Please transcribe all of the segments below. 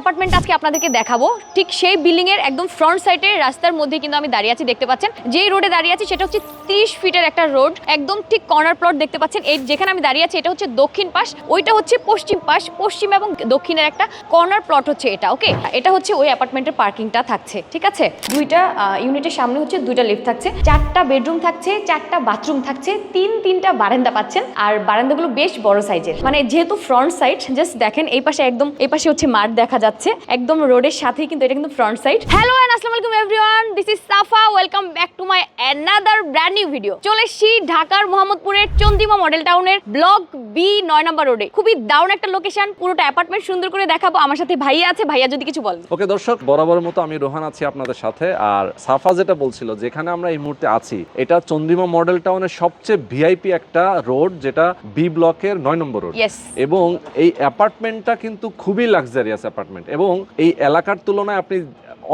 Apartment আজকে আপনাদেরকে দেখাবো। ঠিক সেই বিল্ডিং এর একদম ফ্রন্ট সাইডের রাস্তার মধ্যে কিন্তু আমি দাঁড়িয়ে আছি, দেখতে পাচ্ছেন? যেই রোডে দাঁড়িয়ে আছি, সেটা হচ্ছে তিরিশ ফিটের একটা রোড একদম ঠিক কর্নার প্লট দেখতে পাচ্ছেন। এই যেখানে আমি দাঁড়িয়ে আছি, এটা হচ্ছে দক্ষিণ পাশ, ওইটা হচ্ছে পশ্চিম পাশ, পশ্চিম এবং দক্ষিণের একটা কর্নার প্লট হচ্ছে এটা, ওকে? এটা হচ্ছে ওই অ্যাপার্টমেন্টের পার্কিংটা থাকছে, ঠিক আছে? দুইটা ইউনিটের সামনে হচ্ছে দুইটা লিফট থাকছে, চারটা বেডরুম থাকছে, চারটা বাথরুম থাকছে, তিন, তিনটা বারান্দা পাচ্ছেন, আর বারান্দাগুলো বেশ বড় সাইজের মানে যেহেতু ফ্রন্ট সাইড জাস্ট দেখেন, এই পাশে একদম, এই পাশে হচ্ছে মাঠ দেখা যাচ্ছে। একদম রোডের সাথেই কিন্তু এটা কিন্তু ফ্রন্ট সাইড হ্যালো এন্ড আসসালামু আলাইকুম everyone this is Safa welcome back to my another brand new video চলে এসেছি ঢাকার মোহাম্মদপুরের চন্দিমা মডেল টাউনের ব্লক বি নয় নম্বর রোডে খুবই দারুণ একটা লোকেশন পুরোটা অ্যাপার্টমেন্ট সুন্দর করে দেখাবো। আমার সাথে ভাইয়া আছে ভাইয়া যদি কিছু বলেন। ওকে দর্শক বরাবরের মতো আমি রোহান আছি আপনাদের সাথে। আর সাফা যেটা বলছিল যেখানে আমরা এই মুহূর্তে আছি এটা চন্দ্রিমা মডেল টাউনের সবচেয়ে ভিআইপি একটা রোড যেটা বি ব্লকের নয় নম্বর রোড এবং এই অ্যাপার্টমেন্টটা কিন্তু খুবই লাক্সারিয়াস অ্যাপার্টমেন্ট এবং এই এলাকার তুলনায় আপনি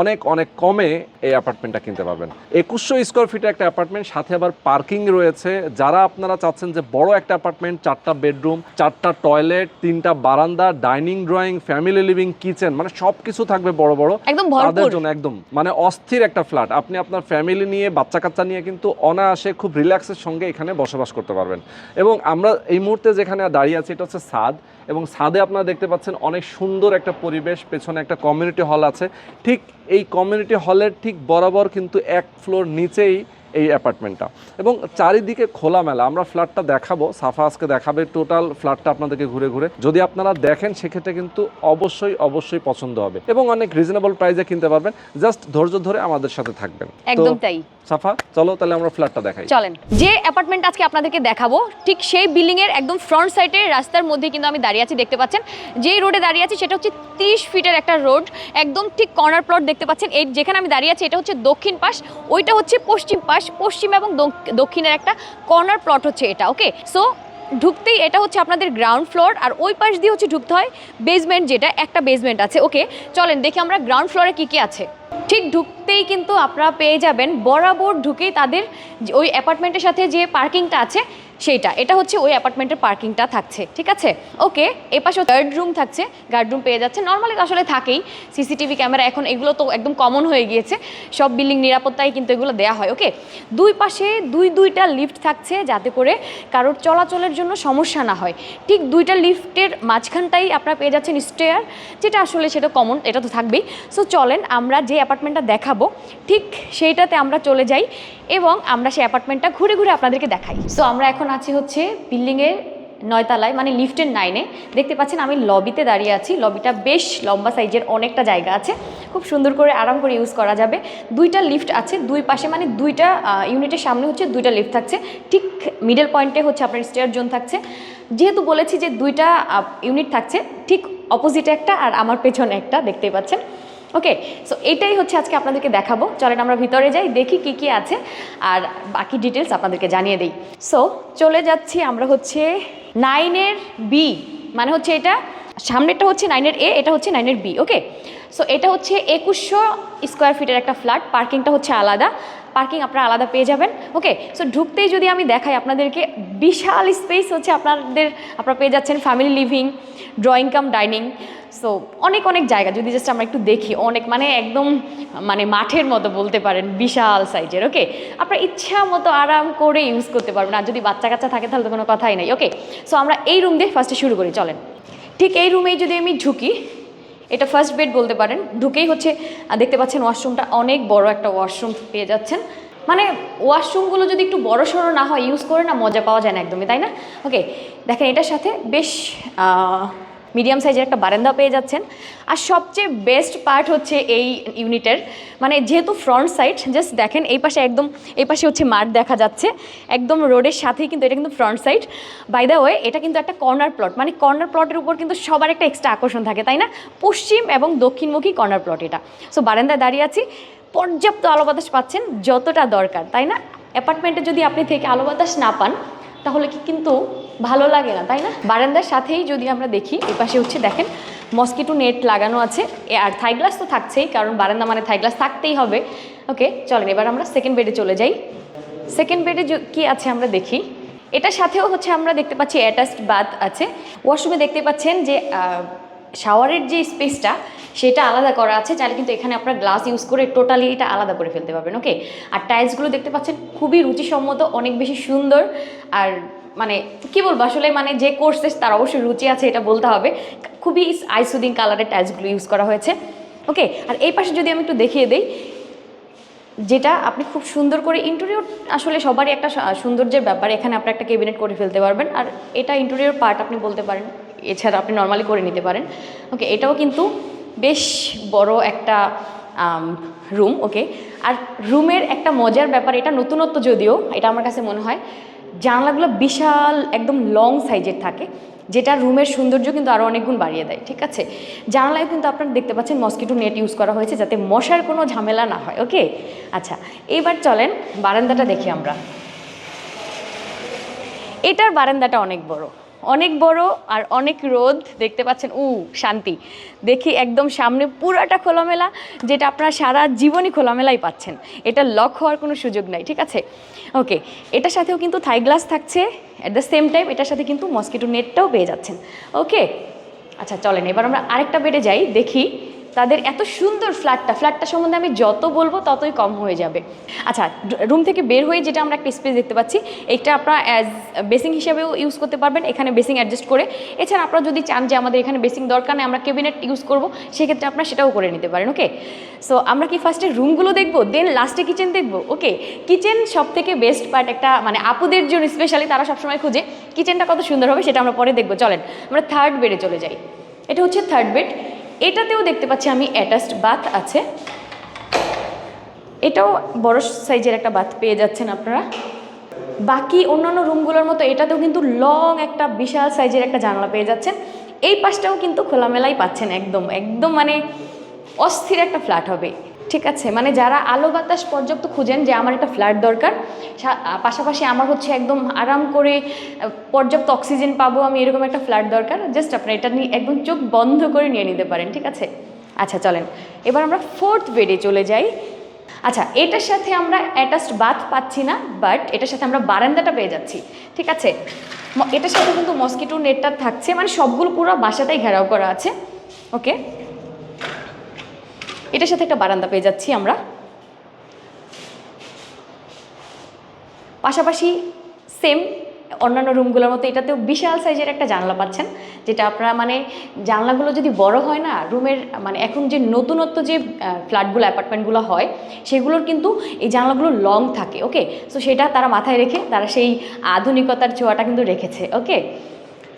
অনেক অনেক কমে এই অ্যাপার্টমেন্টটা কিনতে পারবেন। একুশশো স্কোয়ার ফিটে একটা অ্যাপার্টমেন্ট সাথে আবার পার্কিং রয়েছে। যারা আপনারা চাচ্ছেন যে বড় একটা অ্যাপার্টমেন্ট চারটা বেডরুম চারটা টয়লেট তিনটা বারান্দা dining drawing family living kitchen মানে সব কিছু থাকবে বড় বড়। একদম তাদের জন্য একদম মানে অস্থির একটা ফ্ল্যাট আপনি আপনার ফ্যামিলি নিয়ে বাচ্চা কাচ্চা নিয়ে কিন্তু অনায়াসে খুব রিল্যাক্সের সঙ্গে এখানে বসবাস করতে পারবেন। এবং আমরা এই মুহূর্তে যেখানে দাঁড়িয়ে আছি এটা হচ্ছে ছাদ এবং ছাদে আপনারা দেখতে পাচ্ছেন অনেক সুন্দর একটা পরিবেশ, পেছনে একটা কমিউনিটি হল আছে। ঠিক এই কমিউনিটি হলের ঠিক বরাবর কিন্তু এক ফ্লোর নিচেই এই অ্যাপার্টমেন্টটা এবং চারিদিকে খোলামেলা আমরা ফ্ল্যাটটা দেখাবো সাফা আজকে দেখাবে টোটাল ফ্ল্যাটটা আপনাদেরকে ঘুরে ঘুরে। যদি আপনারা দেখেন সেক্ষেত্রে কিন্তু অবশ্যই অবশ্যই পছন্দ হবে। এবং অনেক রিজনেবল প্রাইসে কিনতে পারবেন। জাস্ট ধৈর্য ধরে আমাদের সাথে থাকবেন। একদম তাই। সাফা চলো তাহলে আমরা ফ্ল্যাটটা দেখাই। চলেন। যে অ্যাপার্টমেন্ট আজকে আপনাদেরকে দেখাবো ঠিক সেই বিল্ডিং এর একদম ফ্রন্ট সাইডের রাস্তার মধ্যে কিন্তু আমি দাঁড়িয়ে আছি দেখতে পাচ্ছেন। যেই রোডে দাঁড়িয়ে আছি সেটা হচ্ছে তিরিশ ফিটের একটা রোড একদম ঠিক কর্নার প্লট দেখতে পাচ্ছেন। এই যেখানে আমি দাঁড়িয়ে আছি এটা হচ্ছে দক্ষিণ পাশ। ওইটা হচ্ছে পশ্চিম পাশ। পশ্চিম এবং দক- দক্ষিণের একটা কর্নার প্লট হচ্ছে এটা ওকে সো ঢুকতেই এটা হচ্ছে আপনাদের গ্রাউন্ড ফ্লোর আর ওই পাশ দিয়ে হচ্ছে ঢুকতে হয় বেসমেন্ট যেটা, একটা বেসমেন্ট আছে ওকে চলেন দেখি আমরা গ্রাউন্ড ফ্লোরে কী কী আছে। ঠিক ঢুকতেই কিন্তু আপনারা পেয়ে যাবেন, বরাবর ঢুকেই তাদের ওই অ্যাপার্টমেন্টের সাথে যে পার্কিংটা আছে সেইটা। এটা হচ্ছে ওই অ্যাপার্টমেন্টের পার্কিংটা থাকছে, ঠিক আছে? ওকে এ পাশে গার্ড রুম থাকছে গার্ড রুম পেয়ে যাচ্ছে। নর্মালি আসলে থাকেই সিসিটিভি ক্যামেরা এখন এগুলো তো একদম কমন হয়ে গিয়েছে। সব বিল্ডিং নিরাপত্তায় কিন্তু এগুলো দেওয়া হয় ওকে দুই পাশে দুই দুইটা লিফট থাকছে যাতে করে কারোর চলাচলের জন্য সমস্যা না হয়। ঠিক দুইটা লিফটের মাঝখানটাই আপনারা পেয়ে যাচ্ছেন স্টেয়ার যেটা আসলে সেটা কমন এটা তো থাকবেই। সো চলেন আমরা যে অ্যাপার্টমেন্টটা দেখাবো, ঠিক সেইটাতে আমরা চলে যাই এবং আমরা সেই অ্যাপার্টমেন্টটা ঘুরে ঘুরে আপনাদেরকে দেখাই। সো আমরা এখন আছি হচ্ছে বিল্ডিংয়ের নয়তলায় মানে লিফটের নাইনে দেখতে পাচ্ছেন আমি লবিতে দাঁড়িয়ে আছি। লবিটা বেশ লম্বা সাইজের অনেকটা জায়গা আছে। খুব সুন্দর করে আরাম করে ইউজ করা যাবে। দুইটা লিফট আছে, দুই পাশে মানে দুইটা ইউনিটের সামনে হচ্ছে দুইটা লিফট থাকছে। ঠিক মিডল পয়েন্টে হচ্ছে আপনার স্টেয়ার জোন থাকছে। যেহেতু বলেছি যে দুইটা ইউনিট থাকছে, ঠিক অপোজিটে একটা আর আমার পেছনে একটা, দেখতেই পাচ্ছেন। ওকে সো এটাই হচ্ছে আজকে আপনাদেরকে দেখাবো। চলেন আমরা ভিতরে যাই, দেখি কি কি আছে, আর বাকি ডিটেলস আপনাদেরকে জানিয়ে দিই। সো চলে যাচ্ছি আমরা হচ্ছে নাইনের বি মানে হচ্ছে এটা, সামনেরটা হচ্ছে নাইনের এ এটা হচ্ছে নাইনের বি ওকে সো এটা হচ্ছে একুশশো স্কোয়ার ফিটের একটা ফ্ল্যাট পার্কিংটা হচ্ছে আলাদা। পার্কিং আপনারা আলাদা পেয়ে যাবেন ওকে সো ঢুকতেই যদি আমি দেখাই আপনাদেরকে, বিশাল স্পেস হচ্ছে আপনাদের, আপনারা পেয়ে যাচ্ছেন family living drawing cum dining so অনেক অনেক জায়গা, যদি জাস্ট আমরা একটু দেখি, অনেক মানে একদম মানে মাঠের মতো বলতে পারেন, বিশাল সাইজের ওকে আপনার ইচ্ছা মতো আরাম করে ইউজ করতে পারবেন, আর যদি বাচ্চা কাচ্চা থাকে, তাহলে তো কোনো কথাই নাই ওকে সো আমরা এই রুম দিয়ে ফার্স্টে শুরু করি, চলেন। ঠিক এই রুমেই যদি আমি ঢুকি, এটা ফার্স্ট বেড বলতে পারেন, ঢুকেই হচ্ছে দেখতে পাচ্ছেন ওয়াশরুমটা অনেক বড় একটা ওয়াশরুম পেয়ে যাচ্ছেন। মানে ওয়াশরুমগুলো যদি একটু বড় সড়ো না হয় ইউজ করে না, মজা পাওয়া যায় না একদমই, তাই না? ওকে দেখেন এটার সাথে বেশ মিডিয়াম সাইজের একটা বারান্দা পেয়ে যাচ্ছেন। আর সবচেয়ে বেস্ট পার্ট হচ্ছে এই ইউনিটের। মানে যেহেতু ফ্রন্ট সাইড, জাস্ট দেখেন এই পাশে একদম, এই পাশে হচ্ছে মাঠ দেখা যাচ্ছে। একদম রোডের সাথেই কিন্তু এটা কিন্তু front side. By the way এটা কিন্তু একটা কর্নার প্লট। মানে কর্নার প্লটের উপর কিন্তু সবার একটা এক্সট্রা আকর্ষণ থাকে, তাই না? পশ্চিম এবং দক্ষিণমুখী কর্নার প্লট এটা। সো বারান্দায় দাঁড়িয়ে আছি। পর্যাপ্ত আলো বাতাস পাচ্ছেন যতটা দরকার, তাই না? অ্যাপার্টমেন্টে যদি আপনি থেকে আলো বাতাস না পান তাহলে কি কিন্তু ভালো লাগে না, তাই না? বারান্দার সাথেই যদি আমরা দেখি এপাশে পাশে হচ্ছে দেখেন মস্কিটো নেট লাগানো আছে। আর থাইগ্লাস তো থাকছেই, কারণ বারান্দা মানে থাইগ্লাস থাকতেই হবে। ওকে চলেন, এবার আমরা সেকেন্ড বেডে চলে যাই। সেকেন্ড বেডে কি আছে আমরা দেখি? এটার সাথেও হচ্ছে আমরা দেখতে পাচ্ছি অ্যাটাচড বাথ আছে। ওয়াশরুমে দেখতে পাচ্ছেন যে শাওয়ারের যে স্পেসটা সেটা আলাদা করা আছে। চাইলে কিন্তু এখানে আপনার গ্লাস ইউজ করে টোটালি এটা আলাদা করে ফেলতে পারবেন ওকে আর টাইলসগুলো দেখতে পাচ্ছেন, খুবই রুচিসম্মত, অনেক বেশি সুন্দর। আর মানে কি বলব, আসলে মানে যে কোর্সে তার অবশ্যই রুচি আছে, এটা বলতে হবে। খুবই আইসুদিং কালারের টাইলসগুলো ইউজ করা হয়েছে ওকে আর এই পাশে যদি আমি একটু দেখিয়ে দিই, যেটা আপনি খুব সুন্দর করে ইন্টেরিয়র আসলে সবারই একটা সৌন্দর্যের ব্যাপার, এখানে আপনার একটা কেবিনেট করে ফেলতে পারবেন। আর এটা ইন্টেরিয়র পার্ট আপনি বলতে পারেন। এছাড়া আপনি নর্মালি করে নিতে পারেন। ওকে এটাও কিন্তু বেশ বড় একটা রুম ওকে আর রুমের একটা মজার ব্যাপার, এটা নতুনত্ব যদিও, এটা আমার কাছে মনে হয়, জানলাগুলো বিশাল, একদম লং সাইজের থাকে, যেটা রুমের সৌন্দর্য কিন্তু আরও অনেক গুণ বাড়িয়ে দেয়, ঠিক আছে? জানলায় কিন্তু আপনারা দেখতে পাচ্ছেন মস্কিটো নেট ইউজ করা হয়েছে, যাতে মশার কোনো ঝামেলা না হয় ওকে আচ্ছা এবার চলেন বারান্দাটা দেখি আমরা। এটার বারান্দাটা অনেক বড়। অনেক বড় আর অনেক রোদ দেখতে পাচ্ছেন। উ, শান্তি। দেখি একদম সামনে পুরাটা খোলামেলা, যেটা আপনারা সারা জীবনই খোলামেলাই পাচ্ছেন। এটা লক হওয়ার কোনো সুযোগ নাই, ঠিক আছে? ওকে এটার সাথেও কিন্তু থাই গ্লাস থাকছে। অ্যাট দ্য সেম টাইম এটার সাথে কিন্তু মস্কিটো নেটটাও পেয়ে যাচ্ছেন। ওকে আচ্ছা চলেন, এবার আমরা আরেকটা বেডে যাই, দেখি তাদের এত সুন্দর ফ্ল্যাটটা ফ্ল্যাটটা সম্বন্ধে আমি যত বলব ততই কম হয়ে যাবে। আচ্ছা রুম থেকে বের হয়ে যেটা আমরা একটা স্পেস দেখতে পাচ্ছি, এটা আপনারা অ্যাজ বেসিং হিসাবেও ইউজ করতে পারবেন, এখানে বেসিং অ্যাডজাস্ট করে। এছাড়া আপনারা যদি চান যে আমাদের এখানে বেসিং দরকার নেই, আমরা কেবিনেট ইউজ করব, সেক্ষেত্রে আপনারা সেটাও করে নিতে পারেন ওকে সো আমরা কি ফার্স্টে রুমগুলো দেখব দেন লাস্টে কিচেন দেখব ওকে কিচেন সব থেকে বেস্ট পার্ট একটা মানে আপুদের জন্য স্পেশালি তারা সবসময় খুঁজে কিচেনটা কত সুন্দর হবে সেটা আমরা পরে দেখব, চলেন। আমরা থার্ড বেডে চলে যাই। এটা হচ্ছে থার্ড বেড এটাতেও দেখতে পাচ্ছি আমি অ্যাটাচড বাথ আছে। এটাও বড় সাইজের একটা বাথ পেয়ে যাচ্ছেন আপনারা। বাকি অন্যান্য রুমগুলোর মতো এটাতেও কিন্তু লং একটা বিশাল সাইজের একটা জানলা পেয়ে যাচ্ছেন। এই পাশটাও কিন্তু খোলামেলাই পাচ্ছেন একদম একদম মানে অস্থির একটা ফ্ল্যাট হবে। ঠিক আছে মানে যারা আলো বাতাস পর্যাপ্ত খুঁজেন যে আমার একটা ফ্ল্যাট দরকার পাশাপাশি আমার হচ্ছে একদম আরাম করে পর্যাপ্ত অক্সিজেন পাবো, আমি এরকম একটা ফ্ল্যাট দরকার, জাস্ট আপনার এটা নিয়ে একদম চোখ বন্ধ করে নিয়ে নিতে পারেন, ঠিক আছে? আচ্ছা চলেন। এবার আমরা ফোর্থ বেডে চলে যাই। আচ্ছা এটার সাথে আমরা অ্যাটাচড বাথ পাচ্ছি না বাট এটার সাথে আমরা বারান্দাটা পেয়ে যাচ্ছি, ঠিক আছে? এটার সাথে কিন্তু মস্কিটো নেটটা থাকছে মানে সবগুলো পুরো বাসাটাই ঘেরাও করা আছে ওকে এটার সাথে একটা বারান্দা পেয়ে যাচ্ছি আমরা। পাশাপাশি সেম অন্যান্য রুমগুলোর মতো এটাতেও বিশাল সাইজের একটা জানলা পাচ্ছেন, যেটা আপনারা মানে জানলাগুলো যদি বড় হয় না, রুমের মানে এখন যে নতুনত্ব যে ফ্ল্যাটগুলো অ্যাপার্টমেন্টগুলো হয়, সেগুলোর কিন্তু এই জানলাগুলো লং থাকে ওকে সো সেটা তারা মাথায় রেখে তারা সেই আধুনিকতার ছোঁয়াটা কিন্তু রেখেছে ওকে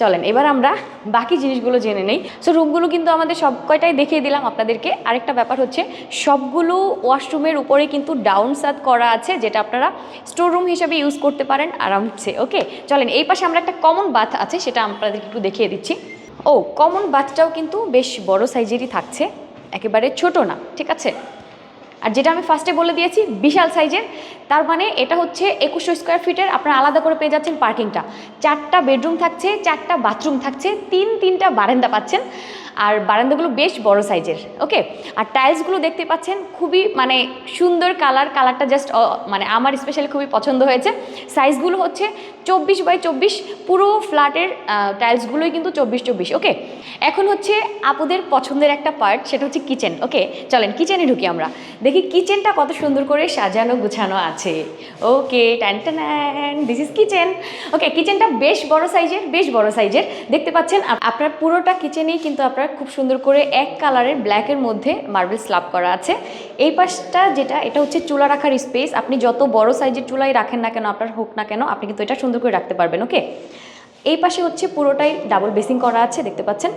চলেন, এবার আমরা বাকি জিনিসগুলো জেনে নেই। সো রুমগুলো কিন্তু আমাদের সব কয়টাই দেখিয়ে দিলাম আপনাদেরকে। আরেকটা ব্যাপার হচ্ছে, সবগুলো ওয়াশরুমের উপরে কিন্তু ডাউন সাদ করা আছে, যেটা আপনারা স্টোর রুম হিসেবে ইউজ করতে পারেন আরামসে ওকে চলেন, এই পাশে আমরা একটা কমন বাথ আছে, সেটা আপনাদেরকে একটু দেখিয়ে দিচ্ছি। ও কমন বাথটাও কিন্তু বেশ বড় সাইজেরই থাকছে, একেবারে ছোট না, ঠিক আছে? আর যেটা আমি ফার্স্টে বলে দিয়েছি, বিশাল সাইজের তার মানে এটা হচ্ছে একুশশো স্কোয়ার ফিটের আপনারা আলাদা করে পেয়ে যাচ্ছেন পার্কিংটা চারটা বেডরুম থাকছে, চারটা বাথরুম থাকছে, তিন তিনটা বারান্দা পাচ্ছেন। আর বারান্দাগুলো বেশ বড় সাইজের ওকে আর টাইলসগুলো দেখতে পাচ্ছেন, খুবই মানে সুন্দর কালার কালারটা জাস্ট মানে আমার স্পেশালি খুবই পছন্দ হয়েছে। সাইজগুলো হচ্ছে চব্বিশ বাই চব্বিশ, পুরো ফ্ল্যাটের টাইলসগুলোই কিন্তু চব্বিশ চব্বিশ ওকে এখন হচ্ছে আপুদের পছন্দের একটা পার্ট সেটা হচ্ছে কিচেন ওকে চলেন কিচেনে ঢুকি আমরা। দেখি কিচেনটা কত সুন্দর করে সাজানো গুছানো আছে। ওকে ট্যান ট্যান দিস ইজ কিচেন ওকে কিচেনটা বেশ বড় সাইজের, বেশ বড় সাইজের। দেখতে পাচ্ছেন আপনার পুরোটা কিচেনেই কিন্তু আপনার খুব সুন্দর করে এক কালারের ব্ল্যাকের মধ্যে মার্বেল স্ল্যাব করা আছে। এই পাশটা যেটা, এটা হচ্ছে চুলা রাখার স্পেস আপনি যত বড় সাইজের চুলাই রাখেন না কেন, আপনার হোক না কেন, আপনি কিন্তু এটা সুন্দর করে রাখতে পারবেন ওকে এই পাশে হচ্ছে পুরোটাই ডাবল বেসিং করা আছে, দেখতে পাচ্ছেন?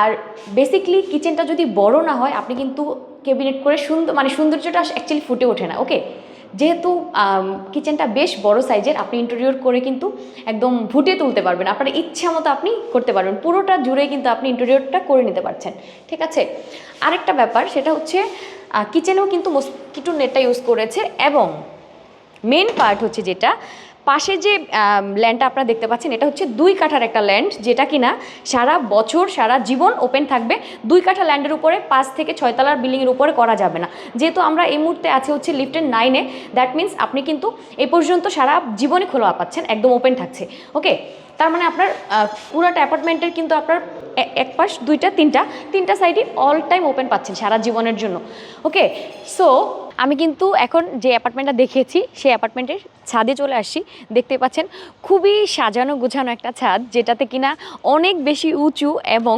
আর বেসিকলি কিচেনটা যদি বড় না হয়, আপনি কিন্তু ক্যাবিনেট করে সুন্দর মানে সৌন্দর্যটা অ্যাকচুয়ালি ফুটে ওঠে না ওকে যেহেতু কিচেনটা বেশ বড় সাইজের আপনি ইন্টেরিয়র করে কিন্তু একদম ফুটিয়ে তুলতে পারবেন। আপনার ইচ্ছা মতো আপনি করতে পারবেন। পুরোটা জুড়ে কিন্তু আপনি ইন্টেরিয়রটা করে নিতে পারছেন। ঠিক আছে? আরেকটা ব্যাপার, সেটা হচ্ছে কিচেনেও কিন্তু মস্কিটো নেটটা ইউজ করেছে এবং মেন পার্ট হচ্ছে যেটা পাশে যে ল্যান্ডটা আপনারা দেখতে পাচ্ছেন, এটা হচ্ছে দুই কাঠার একটা ল্যান্ড যেটা কিনা সারা বছর, সারা জীবন ওপেন থাকবে। দুই কাঠা ল্যান্ডের উপরে পাঁচ থেকে ছয়তলার বিল্ডিংয়ের উপরে করা যাবে না। যেহেতু আমরা এই মুহূর্তে আছি হচ্ছে লিফটের নাইনে দ্যাট মিন্স আপনি কিন্তু এ পর্যন্ত সারা জীবনই খোলা পাচ্ছেন, একদম ওপেন থাকছে। ওকে তার মানে আপনার পুরোটা অ্যাপার্টমেন্টের কিন্তু আপনার এক পাশ, দুইটা, তিনটা তিনটা সাইডই অল টাইম ওপেন পাচ্ছেন সারা জীবনের জন্য। ওকে সো আমি কিন্তু এখন যে অ্যাপার্টমেন্টটা দেখিয়েছি সেই অ্যাপার্টমেন্টের ছাদে চলে আসছি। দেখতে পাচ্ছেন খুবই সাজানো গোছানো একটা ছাদ, যেটাতে কিনা অনেক বেশি উঁচু এবং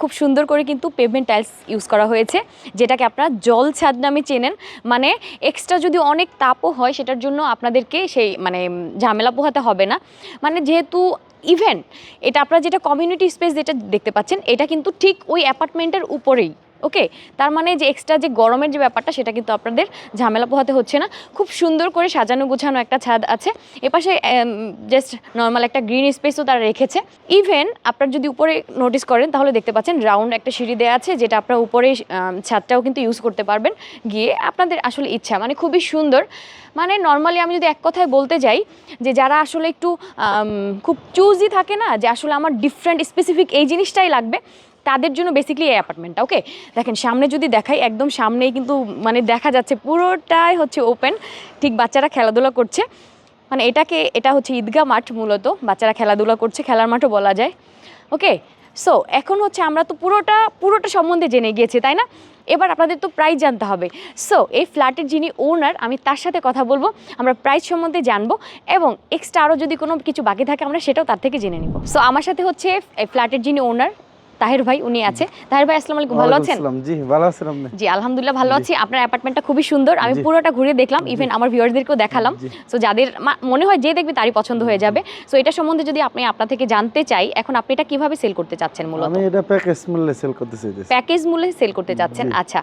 খুব সুন্দর করে কিন্তু পেভমেন্ট টাইলস ইউজ করা হয়েছে, যেটাকে আপনারা জল ছাদ নামে চেনেন। মানে এক্সট্রা যদি অনেক তাপও হয়, সেটার জন্য আপনাদেরকে সেই মানে ঝামেলা পোহাতে হবে না। মানে যেহেতু ইভেন এটা আপনারা যেটা কমিউনিটি স্পেস যেটা দেখতে পাচ্ছেন, এটা কিন্তু ঠিক ওই অ্যাপার্টমেন্টের উপরেই। ওকে? তার মানে যে এক্সট্রা যে গরমের যে ব্যাপারটা, সেটা কিন্তু আপনাদের ঝামেলা পোহাতে হচ্ছে না। খুব সুন্দর করে সাজানো গোছানো একটা ছাদ আছে। এপাশে জাস্ট নর্মাল একটা গ্রিন স্পেসও তারা রেখেছে। ইভেন আপনার যদি উপরে নোটিস করেন, তাহলে দেখতে পাচ্ছেন রাউন্ড একটা সিঁড়ি দেওয়া আছে, যেটা আপনার উপরে ছাদটাও কিন্তু ইউজ করতে পারবেন। গিয়ে আপনাদের আসলে ইচ্ছা মানে খুবই সুন্দর। মানে নর্মালি আমি যদি এক কথায় বলতে যাই, যে যারা আসলে একটু খুব চুজি থাকে না, যে আসলে আমার ডিফারেন্ট স্পেসিফিক এই জিনিসটাই লাগবে তাদের জন্য বেসিক্যালি এই অ্যাপার্টমেন্টটা ওকে দেখেন, সামনে যদি দেখাই, একদম সামনেই কিন্তু মানে দেখা যাচ্ছে পুরোটাই হচ্ছে ওপেন ঠিক বাচ্চারা খেলাধুলা করছে। মানে এটাকে, এটা হচ্ছে ঈদগাহ মাঠ মূলত, বাচ্চারা খেলাধুলা করছে, খেলার মাঠও বলা যায় ওকে সো এখন হচ্ছে আমরা তো পুরোটা পুরোটা সম্বন্ধে জেনে গিয়েছি, তাই না? এবার আপনাদের তো প্রাইস জানতে হবে। সো এই ফ্ল্যাটের যিনি ওনার আমি তার সাথে কথা বলব, আমরা প্রাইস সম্বন্ধে জানব, এবং এক্সট্রা আরও যদি কোনো কিছু বাকি থাকে, আমরা সেটাও তার থেকে জেনে নিব। সো আমার সাথে হচ্ছে এই ফ্ল্যাটের যিনি ওনার তাহের ভাই উনি আছে। তাহের ভাই আসসালামু আলাইকুম ভালো আছেন। জি ভালো আছেন আপনি? জি আলহামদুলিল্লাহ ভালো আছি। আপনার অ্যাপার্টমেন্টটা খুবই সুন্দর। আমি পুরোটা ঘুরে দেখলাম ইভেন আমার ভিউয়ারদেরকেও দেখালাম। সো যাদের মনে হয় যে দেখবে তারই পছন্দ হয়ে যাবে। সো এটা সম্বন্ধে যদি আপনি আপনার থেকে জানতে চাই এখন আপনি এটা কীভাবে সেল করতে চাচ্ছেন মূলত? আমি এটা প্যাকেজ মূল্যে সেল করতে চাইতেছি। প্যাকেজ মূল্যে সেল করতে চাচ্ছেন? আচ্ছা।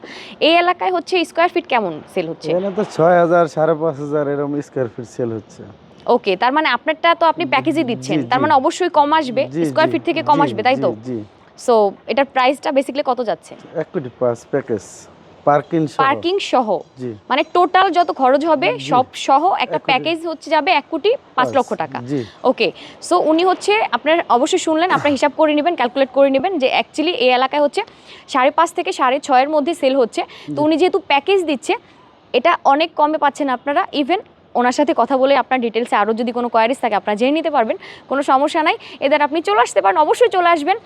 এই এলাকায় হচ্ছে স্কোয়ার ফিট কেমন সেল হচ্ছে? এখানে তো ছয় হাজার সাড়ে পাঁচ হাজার এরকম স্কোয়ার ফিট সেল হচ্ছে। ওকে তার মানে আপনারটা তো আপনি প্যাকেজই দিচ্ছেন। তার মানে অবশ্যই কম আসবে। স্কোয়ার ফিট থেকে কম আসবে তাই তো? জি। সো এটার প্রাইসটা বেসিক্যালি কত যাচ্ছে? এক কোটি পাঁচ প্যাকেজ পার্কিং পার্কিং সহ? জি। মানে টোটাল যত খরচ হবে সব সহ একটা প্যাকেজ হচ্ছে যাবে এক কোটি পাঁচ লক্ষ টাকা। ওকে সো উনি হচ্ছে আপনার অবশ্যই শুনলেন আপনার হিসাব করে নেবেন ক্যালকুলেট করে নেবেন যে অ্যাকচুয়ালি এই এলাকায় হচ্ছে সাড়ে পাঁচ থেকে সাড়ে ছয়ের মধ্যে সেল হচ্ছে। তো উনি যেহেতু প্যাকেজ দিচ্ছে এটা অনেক কমে পাচ্ছেন আপনারা ইভেন ওনার সাথে কথা বলে আপনার ডিটেলসে আরও যদি কোনো কোয়ারিজ থাকে আপনারা জেনে নিতে পারবেন কোনো সমস্যা নাই। এদের আপনি চলে আসতে পারেন অবশ্যই চলে আসবেন।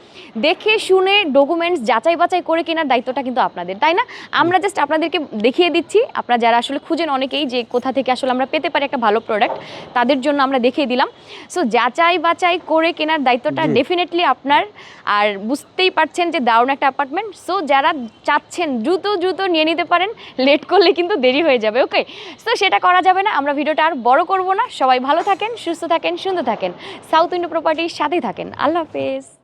দেখে শুনে ডকুমেন্টস যাচাই বাছাই করে কেনার দায়িত্বটা কিন্তু আপনাদের তাই না? আমরা জাস্ট আপনাদেরকে দেখিয়ে দিচ্ছি আপনারা যারা আসলে খুঁজেন অনেকেই যে কোথা থেকে আসলে আমরা পেতে পারি একটা ভালো প্রোডাক্ট তাদের জন্য আমরা দেখিয়ে দিলাম। সো যাচাই বাছাই করে কেনার দায়িত্বটা ডেফিনেটলি আপনার আর বুঝতেই পারছেন যে দারুণ একটা অ্যাপার্টমেন্ট সো যারা চাচ্ছেন দ্রুত দ্রুত নিয়ে নিতে পারেন লেট করলে কিন্তু দেরি হয়ে যাবে ওকে সো সেটা করা যাবে না আমরা ভিডিওটা আর বড় করব না। সবাই ভালো থাকেন, সুস্থ থাকেন, সুন্দর থাকেন। সাউথ ইন্ডো প্রপার্টির সাথেই থাকেন। আল্লাহ হাফেজ।